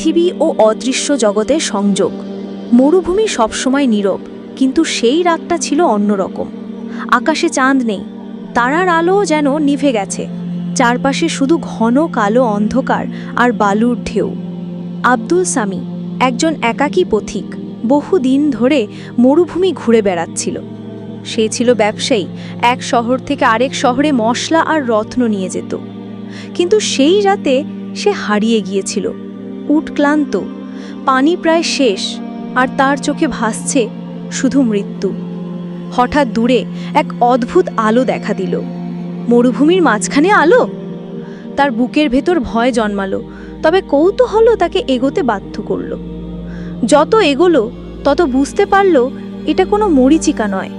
পৃথিবী ও অদৃশ্য জগতের সংযোগ। মরুভূমি সবসময় নীরব, কিন্তু সেই রাতটা ছিল অন্যরকম। আকাশে চাঁদ নেই, তারার আলো যেন নিভে গেছে। চারপাশে শুধু ঘন কালো অন্ধকার আর বালুর ঢেউ। আব্দুল সামি, একজন একাকী পথিক, বহুদিন ধরে মরুভূমি ঘুরে বেড়াচ্ছিল। সে ছিল ব্যবসায়ী, এক শহর থেকে আরেক শহরে মশলা আর রত্ন নিয়ে যেত। কিন্তু সেই রাতে সে হারিয়ে গিয়েছিল। উটক্লান্ত পানি প্রায় শেষ, আর তার চোখে ভাসছে শুধু মৃত্যু। হঠাৎ দূরে এক অদ্ভুত আলো দেখা দিল। মরুভূমির মাঝখানে আলো? তার বুকের ভেতর ভয় জন্মালো, তবে কৌতূহলও তাকে এগোতে বাধ্য করল। যত এগোলো, তত বুঝতে পারল, এটা কোনো মরিচিকা নয়।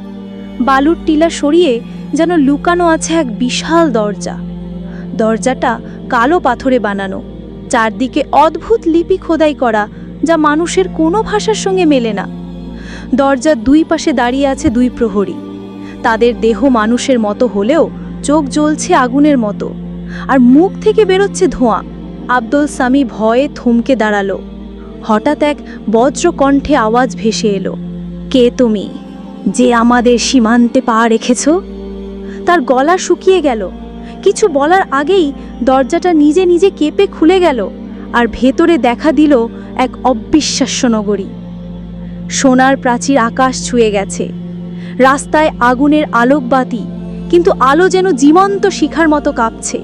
বালুর টিলা সরিয়ে যেন লুকানো আছে এক বিশাল দরজা। দরজাটা কালো পাথরে বানানো চারদিকে অদ্ভুত লিপি খোদাই করা, যা মানুষের কোনো ভাষার সঙ্গে মেলে না। দরজার দুই পাশে দাঁড়িয়ে আছে দুই প্রহরী। তাদের দেহ মানুষের মতো হলেও চোখ জ্বলছে আগুনের মতো, আর মুখ থেকে বেরোচ্ছে ধোঁয়া। আব্দুল সামি ভয়ে থমকে দাঁড়াল। হঠাৎ এক বজ্রকণ্ঠে আওয়াজ ভেসে এলো, কে তুমি? যে আমাদের সীমান্তে পা রেখেছ? তার গলা শুকিয়ে গেল। কিছু বলার আগেই দরজাটা নিজে নিজে কেঁপে খুলে গেল আর ভেতরে দেখা দিল এক অবিশ্বাস্য নগরী। সোনার প্রাচীর আকাশ ছুঁয়ে গেছে। রাস্তায় আগুনের আলোকবাতি কিন্তু আলো যেন জীবন্ত শিখার মতো কাঁপছে।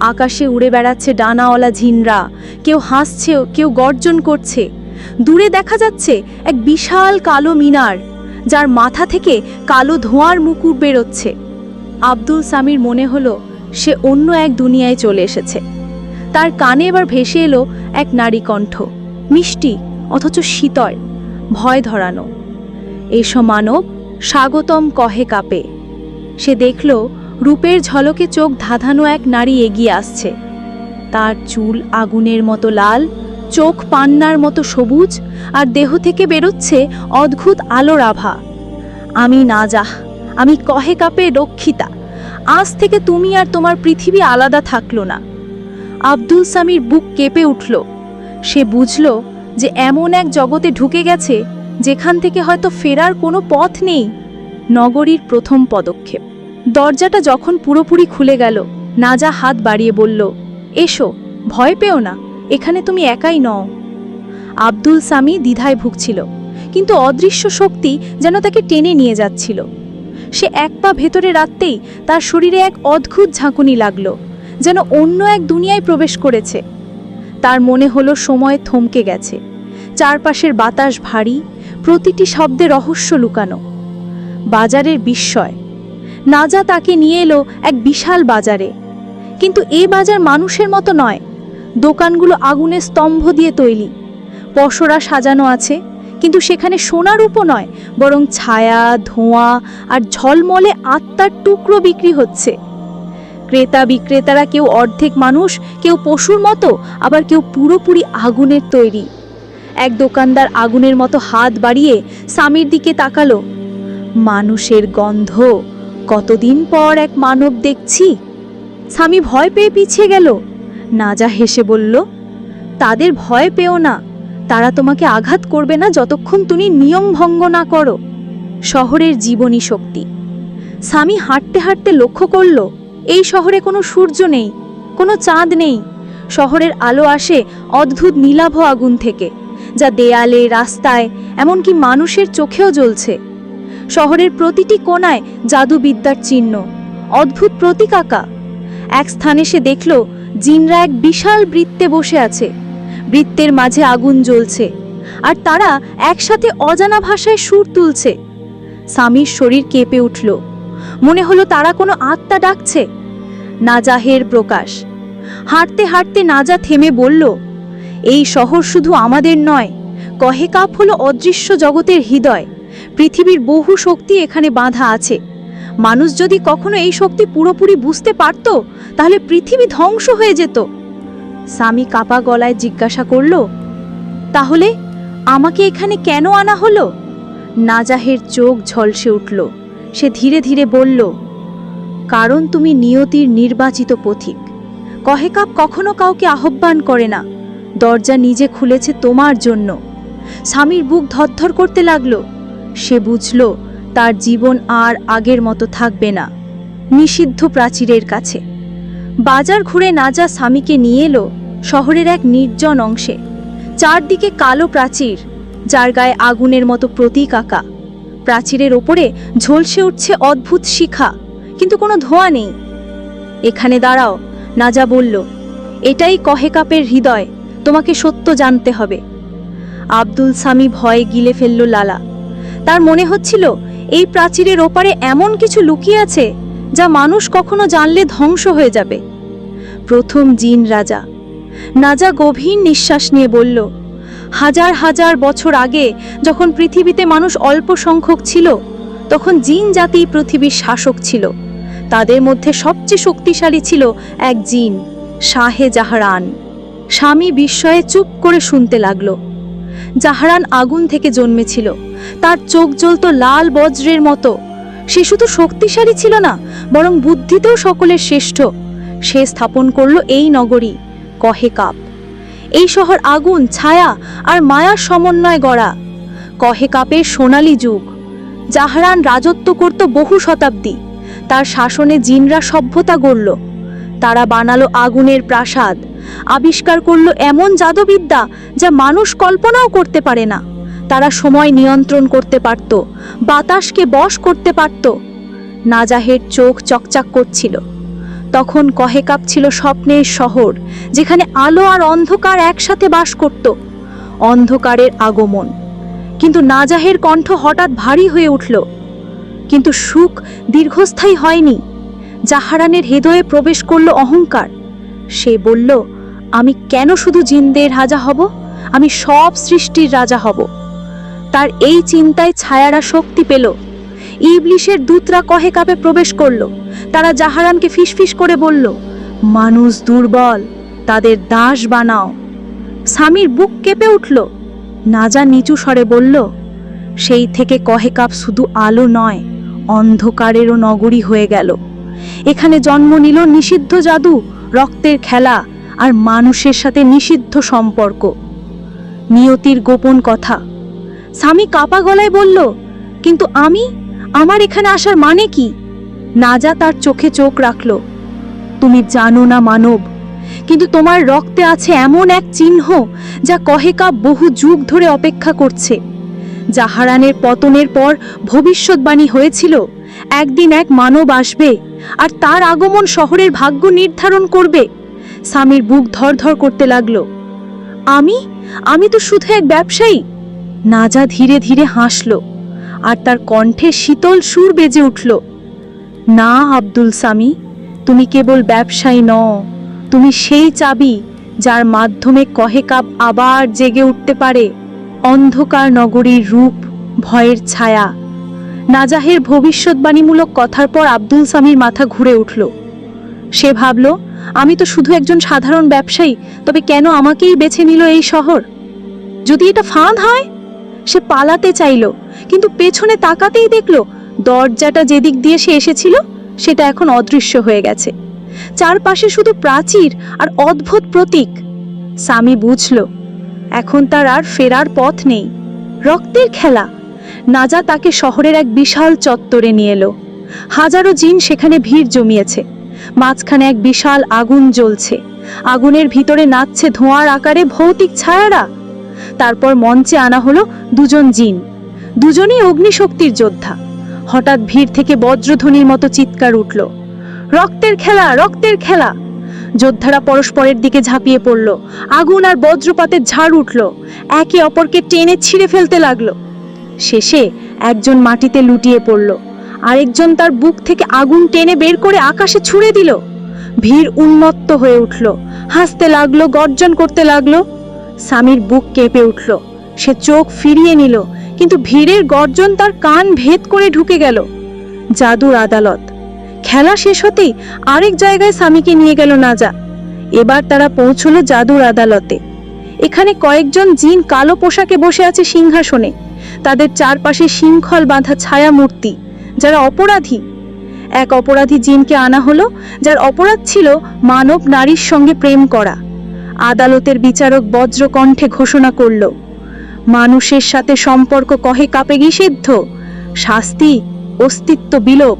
আকাশে উড়ে বেড়াচ্ছে ডানাওয়ালা ঝিনরা, কেউ হাসছে কেউ গর্জন করছে। দূরে দেখা যাচ্ছে এক বিশাল কালো মিনার, যার মাথা থেকে কালো ধোঁয়ার মুকুট বেরোচ্ছে। আব্দুল সামির মনে হলো সে অন্য এক দুনিয়ায় চলে এসেছে। তার কানে এবার ভেসে এলো এক নারী কণ্ঠ, মিষ্টি, অথচ শীতল, ভয় ধরানো। এসো মানব, স্বাগতম কহে কাপে। সে দেখল রূপের ঝলকে চোখ ধাঁধানো এক নারী এগিয়ে আসছে। তার চুল আগুনের মতো লাল, চোখ পান্নার মতো সবুজ, আর দেহ থেকে বেরোচ্ছে অদ্ভুত আলোর আভা আমি নাজাহ আমি কহে কাপে রক্ষিতা, আজ থেকে তুমি আর তোমার পৃথিবী আলাদা থাকল না। আব্দুল সামির বুক কেঁপে উঠল। সে বুঝল যে এমন এক জগতে ঢুকে গেছে যেখান থেকে হয়তো ফেরার কোনো পথ নেই। নগরীর প্রথম পদক্ষেপ। দরজাটা যখন পুরোপুরি খুলে গেল, নাজা হাত বাড়িয়ে বলল, এসো, ভয় পেও না, এখানে তুমি একাই নও। আব্দুল সামি দ্বিধায় ভুগছিল, কিন্তু অদৃশ্য শক্তি যেন তাকে টেনে নিয়ে যাচ্ছিল। সে এক পা ভেতরে রাখতেই তার শরীরে এক অদ্ভুত ঝাঁকুনি লাগল, যেন অন্য এক দুনিয়ায় প্রবেশ করেছে। তার মনে হলো সময় থমকে গেছে। চারপাশের বাতাস ভারী, প্রতিটি শব্দে রহস্য লুকানো। বাজারের বিস্ময়। নাজা তাকে নিয়ে এলো এক বিশাল বাজারে। কিন্তু এ বাজার মানুষের মতো নয়। দোকানগুলো আগুনের স্তম্ভ দিয়ে তৈরি। পশরা সাজানো আছে। কিন্তু সেখানে সোনার রূপও নয়, বরং ছায়া, ধোঁয়া আর ঝলমলে আত্মার টুকরো বিক্রি হচ্ছে। ক্রেতা বিক্রেতারা কেউ অর্ধেক মানুষ, কেউ পশুর মতো, আবার কেউ পুরোপুরি আগুনের তৈরি। এক দোকানদার আগুনের মতো হাত বাড়িয়ে স্বামীর দিকে তাকালো। মানুষের গন্ধ, কতদিন পর এক মানব দেখছি। স্বামী ভয় পেয়ে পিছিয়ে গেল। নাজা হেসে বলল, তাদের ভয় পেও না। তারা তোমাকে আঘাত করবে না যতক্ষণ তুমি নিয়ম ভঙ্গ না করো। শহরের জীবনী শক্তি। স্বামী হাঁটতে হাঁটতে লক্ষ্য করল, এই শহরে কোনো সূর্য নেই, কোনো চাঁদ নেই। শহরের আলো আসে অদ্ভুত নীলাভ আগুন থেকে, যা দেয়ালে, রাস্তায়, এমনকি মানুষের চোখেও জ্বলছে। শহরের প্রতিটি কোণায় জাদুবিদ্যার চিহ্ন, অদ্ভুত প্রতীক আঁকা। এক স্থানে সে দেখল, জিনরা এক বিশাল বৃত্তে বসে আছে। বৃত্তের মাঝে আগুন জ্বলছে আর তারা একসাথে অজানা ভাষায় সুর তুলছে। স্বামীর শরীর কেঁপে উঠল। মনে হলো তারা কোনো আত্মা ডাকছে। নাজাহের প্রকাশ। হাঁটতে হাঁটতে নাজা থেমে বলল, এই শহর শুধু আমাদের নয়, কহে কাপ হলো অদৃশ্য জগতের হৃদয়। পৃথিবীর বহু শক্তি এখানে বাঁধা আছে। মানুষ যদি কখনো এই শক্তি পুরোপুরি বুঝতে পারত, তাহলে পৃথিবী ধ্বংস হয়ে যেত। স্বামী কাপা গলায় জিজ্ঞাসা করল, তাহলে আমাকে এখানে কেন আনা হলো? নাজাহের চোখ ঝলসে উঠল। সে ধীরে ধীরে বলল, কারণ তুমি নিয়তির নির্বাচিত পথিক। কহেকাপ কখনো কাউকে আহ্বান করে না। দরজা নিজে খুলেছে তোমার জন্য। স্বামীর বুক ধরধর করতে লাগল। সে বুঝল, তার জীবন আর আগের মতো থাকবে না। নিষিদ্ধ প্রাচীরের কাছে। বাজার ঘুরে নাজা স্বামীকে নিয়ে এলো, শহরের এক নির্জন অংশে। চারদিকে কালো প্রাচীর, যার গায়ে আগুনের মতো প্রতীক আঁকা। প্রাচীরের ওপরে ঝলসে উঠছে অদ্ভুত শিখা, কিন্তু কোনো ধোঁয়া নেই। এখানে দাঁড়াও, নাজা বলল, এটাই কহেকাপের হৃদয়, তোমাকে সত্য জানতে হবে। আব্দুল সামি ভয়ে গিলে ফেলল লালা। তার মনে হচ্ছিল, এই প্রাচীরের ওপারে এমন কিছু লুকিয়ে আছে যা মানুষ কখনো জানলে ধ্বংস হয়ে যাবে। প্রথম জিন রাজা। নাজা গভীর নিঃশ্বাস নিয়ে বলল, হাজার হাজার বছর আগে যখন পৃথিবীতে মানুষ অল্প সংখ্যক ছিল, তখন জিন জাতি পৃথিবীর শাসক ছিল। তাদের মধ্যে সবচেয়ে শক্তিশালী ছিল এক জিন, শাহে জাহারান। স্বামী বিস্ময়ে চুপ করে শুনতে লাগল। জাহারান আগুন থেকে জন্মেছিল। তার চোখ জ্বলত লাল বজ্রের মতো। সে শুধু শক্তিশালী ছিল না, বরং বুদ্ধিতেও সকলের শ্রেষ্ঠ। সে স্থাপন করল এই নগরী। কহে কাপ, এই শহর আগুন, ছায়া আর মায়ার সমন্বয় গড়া। কহে কাপের সোনালী যুগ, জাহারান রাজত্ব করত বহু শতাব্দী। তার শাসনে জিনরা সভ্যতা গড়ল। তারা বানালো আগুনের প্রাসাদ, আবিষ্কার করল এমন জাদুবিদ্যা যা মানুষ কল্পনাও করতে পারে না। তারা সময় নিয়ন্ত্রণ করতে পারত, বাতাসকে বশ করতে পারত। নাজাহের চোখ চকচাক করছিল। তখন কহেকাপ ছিল স্বপ্নের শহর, যেখানে আলো আর অন্ধকার একসাথে বাস করত। অন্ধকারের আগমন। কিন্তু নাজাহের কণ্ঠ হঠাৎ ভারী হয়ে উঠল। কিন্তু সুখ দীর্ঘস্থায়ী হয়নি। জাহারানের হৃদয়ে প্রবেশ করল অহংকার। সে বলল, আমি কেন শুধু জিন্দের রাজা হব? আমি সব সৃষ্টির রাজা হব। তার এই চিন্তায় ছায়ারা শক্তি পেল। ইবলিশের দূতরা কহে কাপে প্রবেশ করল। তারা জাহারানকে ফিসফিস করে বলল, মানুষ দুর্বল, তাদের দাস বানাও। স্বামীর বুক কেঁপে উঠল। নাজা নিচু স্বরে বলল, সেই থেকে কহে কাপ শুধু আলো নয়, অন্ধকারেরও নগরী হয়ে গেল। এখানে জন্ম নিল নিষিদ্ধ জাদু, রক্তের খেলা আর মানুষের সাথে নিষিদ্ধ সম্পর্ক। নিয়তির গোপন কথা স্বামী কাপা গলায় বলল, কিন্তু আমি? আমার এখানে আসার মানে কি? নাজা তার চোখে চোখ রাখল, তুমি জানো না মানব, কিন্তু তোমার রক্তে আছে এমন এক চিহ্ন যা কহেকা বহু যুগ ধরে অপেক্ষা করছে। জাহারানের পতনের পর ভবিষ্যৎবাণী হয়েছিল, একদিন এক মানব আসবে আর তার আগমন শহরের ভাগ্য নির্ধারণ করবে। স্বামীর বুক ধরধর করতে লাগল, আমি? আমি তো শুধু এক ব্যবসায়ী নাজা ধীরে ধীরে হাসল, আর তার কণ্ঠে শীতল সুর বেজে উঠল, না, আব্দুল সামি, তুমি কেবল ব্যবসায়ী নও, তুমি সেই চাবি যার মাধ্যমে কহেকাব আবার জেগে উঠতে পারে, অন্ধকার নগরীর রূপ, ভয়ের ছায়া। নাজাহের ভবিষ্যৎবাণীমূলক কথার পর আব্দুল সামির মাথা ঘুরে উঠল। সে ভাবল, আমি তো শুধু একজন সাধারণ ব্যবসায়ী, তবে কেন আমাকেই বেছে নিল এই শহর? যদি এটা ফাঁদ হয় সে পালাতে চাইল, কিন্তু পেছনে তাকাতেই দেখল দরজাটা যেদিক দিয়ে সে এসেছিল, সেটা এখন অদৃশ্য হয়ে গেছে। চারপাশে শুধু প্রাচীর আর অদ্ভুত প্রতীক। স্বামী বুঝল, এখন তার আর ফেরার পথ নেই। রক্তের খেলা। নাজা তাকে শহরের এক বিশাল চত্বরে নিয়ে এলো। হাজারো জিন সেখানে ভিড় জমিয়েছে। মাঝখানে এক বিশাল আগুন জ্বলছে। আগুনের ভিতরে নাচছে ধোঁয়ার আকারে ভৌতিক ছায়ারা। তারপর মঞ্চে আনা হলো দুজন জিন। দুজনেই অগ্নিশক্তির যোদ্ধা। হঠাৎ ভিড় থেকে বজ্রধ্বনির মতো চিৎকার উঠল। রক্তের খেলা রক্তের খেলা! যোদ্ধারা পরস্পরের দিকে ঝাঁপিয়ে পড়ল। আগুন আর বজ্রপাতের ঝাড় উঠল। একে অপরকে টেনে ছিঁড়ে ফেলতে লাগল। শেষে একজন মাটিতে লুটিয়ে পড়ল। আরেকজন তার বুক থেকে আগুন টেনে বের করে আকাশে ছুঁড়ে দিল। ভিড় উন্মত্ত হয়ে উঠল। হাসতে লাগল, গর্জন করতে লাগল। স্বামীর বুক কেঁপে উঠল। সে চোখ ফিরিয়ে নিল, কিন্তু ভিড়ের গর্জন তার কান ভেদ করে ঢুকে গেল। জাদুর আদালত। খেলা শেষ হতেই আরেক জায়গায় স্বামীকে নিয়ে গেল নাজা। এবার তারা পৌঁছলো জাদুর আদালতে। এখানে কয়েকজন জিন কালো পোশাকে বসে আছে সিংহাসনে। তাদের চারপাশে শৃঙ্খল বাঁধা ছায়া মূর্তি, যারা অপরাধী। এক অপরাধী জিনকে আনা হলো, যার অপরাধ ছিল মানব নারীর সঙ্গে প্রেম করা। আদালতের বিচারক বজ্রকণ্ঠে ঘোষণা করল, মানুষের সাথে সম্পর্ক কহে কাপে নিষিদ্ধ শাস্তি, অস্তিত্ব বিলোপ।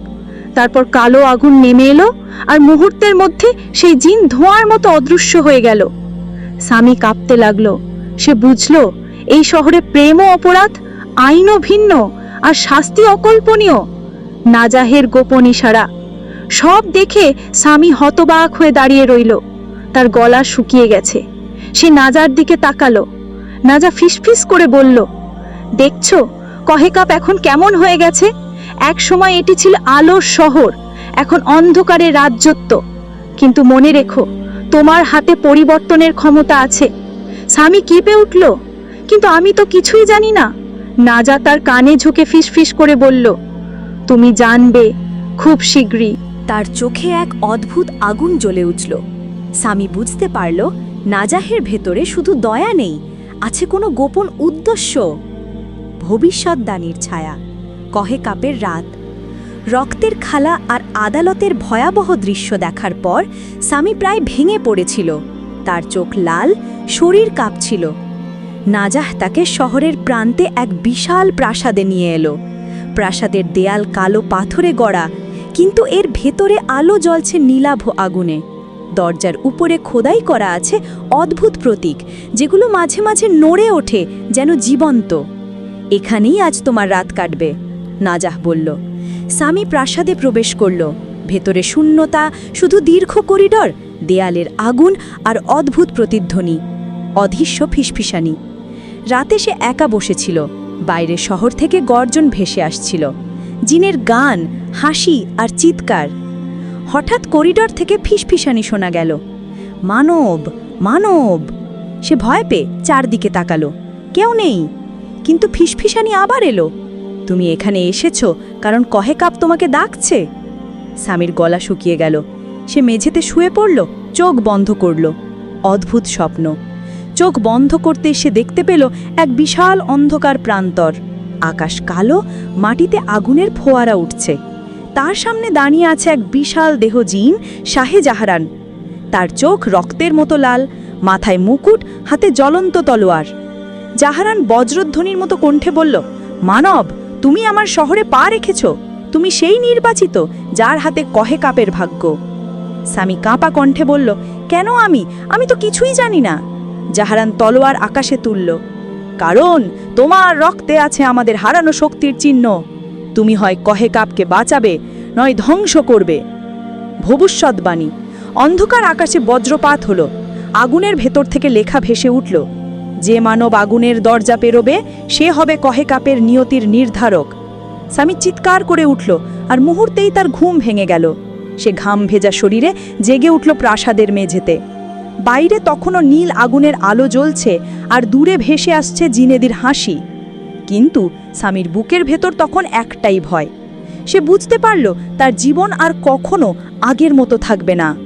তারপর কালো আগুন নেমে এলো আর মুহূর্তের মধ্যে সেই জিন ধোঁয়ার মতো অদৃশ্য হয়ে গেল। স্বামী কাঁপতে লাগল। সে বুঝলো, এই শহরে প্রেমও অপরাধ আইনও ভিন্ন আর শাস্তি অকল্পনীয়। নাজাহের গোপন ইশারা। সব দেখে স্বামী হতবাক হয়ে দাঁড়িয়ে রইল। তার গলা শুকিয়ে গেছে। সে নাজার দিকে তাকালো। নাজা ফিসফিস করে বলল, দেখছ, কহেকাপ এখন কেমন হয়ে গেছে? এক সময় এটি ছিল আলোর শহর, এখন অন্ধকারের রাজ্যত্ব কিন্তু মনে রেখো, তোমার হাতে পরিবর্তনের ক্ষমতা আছে। স্বামী কেঁপে উঠল, কিন্তু আমি তো কিছুই জানি না। নাজা তার কানে ঝুঁকে ফিসফিস করে বলল, তুমি জানবে, খুব শীঘ্রই। তার চোখে এক অদ্ভুত আগুন জ্বলে উঠল। স্বামী বুঝতে পারল, নাজাহের ভেতরে শুধু দয়া নেই, আছে কোনো গোপন উদ্দেশ্য। ভবিষ্যৎদানীর ছায়া, কহে কাপের রাত। রক্তের খালা আর আদালতের ভয়াবহ দৃশ্য দেখার পর স্বামী প্রায় ভেঙে পড়েছিল, তার চোখ লাল, শরীর কাঁপছিল। নাজাহ তাকে শহরের প্রান্তে এক বিশাল প্রাসাদে নিয়ে এলো। প্রাসাদের দেয়াল কালো পাথরে গড়া, কিন্তু এর ভেতরে আলো জ্বলছে নীলাভ আগুনে। দরজার উপরে খোদাই করা আছে অদ্ভুত প্রতীক, যেগুলো মাঝে মাঝে নড়ে ওঠে যেন জীবন্ত। এখানেই আজ তোমার রাত কাটবে, নাজাহ বলল। স্বামী প্রাসাদে প্রবেশ করল। ভেতরে শূন্যতা, শুধু দীর্ঘ করিডর, দেয়ালের আগুন আর অদ্ভুত প্রতিধ্বনি অধীস্য ফিসফিসানি। রাতে সে একা বসেছিল বাইরে শহর থেকে গর্জন ভেসে আসছিল। জিনের গান, হাসি আর চিৎকার। হঠাৎ করিডর থেকে ফিসফিসানি শোনা গেল। মানব মানব! সে ভয় পেয়ে চারদিকে তাকালো। কেউ নেই। কিন্তু ফিসফিসানি আবার এলো। তুমি এখানে এসেছ কারণ কহে কাপ তোমাকে ডাকছে। স্বামীর গলা শুকিয়ে গেল। সে মেঝেতে শুয়ে পড়ল, চোখ বন্ধ করল। অদ্ভুত স্বপ্ন। চোখ বন্ধ করতে সে দেখতে পেল এক বিশাল অন্ধকার প্রান্তর। আকাশ কালো, মাটিতে আগুনের ফোয়ারা উঠছে। তার সামনে দাঁড়িয়ে আছে এক বিশাল দেহ জিন, শাহে জাহারান। তার চোখ রক্তের মতো লাল, মাথায় মুকুট, হাতে জ্বলন্ত তলোয়ার। জাহারান বজ্রধ্বনির মতো কণ্ঠে বলল, মানব, তুমি আমার শহরে পা রেখেছ। তুমি সেই নির্বাচিত যার হাতে কহে কাপের ভাগ্য। স্বামী কাঁপা কণ্ঠে বলল, কেন আমি? আমি তো কিছুই জানি না। জাহারান তলোয়ার আকাশে তুলল, কারণ তোমার রক্তে আছে আমাদের হারানো শক্তির চিহ্ন। তুমি হয় কহে কাপকে বাঁচাবে, নয় ধ্বংস করবে। ভবিষ্যৎবাণী। অন্ধকার আকাশে বজ্রপাত হলো। আগুনের ভেতর থেকে লেখা ভেসে উঠল, যে মানব আগুনের দরজা পেরোবে, সে হবে কহে কাপের নিয়তির নির্ধারক। স্বামী চিৎকার করে উঠল, আর মুহূর্তেই তার ঘুম ভেঙে গেল। সে ঘাম ভেজা শরীরে জেগে উঠল প্রাসাদের মেঝেতে। বাইরে তখনও নীল আগুনের আলো জ্বলছে, আর দূরে ভেসে আসছে জিনেদির হাসি। কিন্তু স্বামীর বুকের ভেতর তখন একটাই ভয়। সে বুঝতে পারল তার জীবন আর কখনো আগের মতো থাকবে না।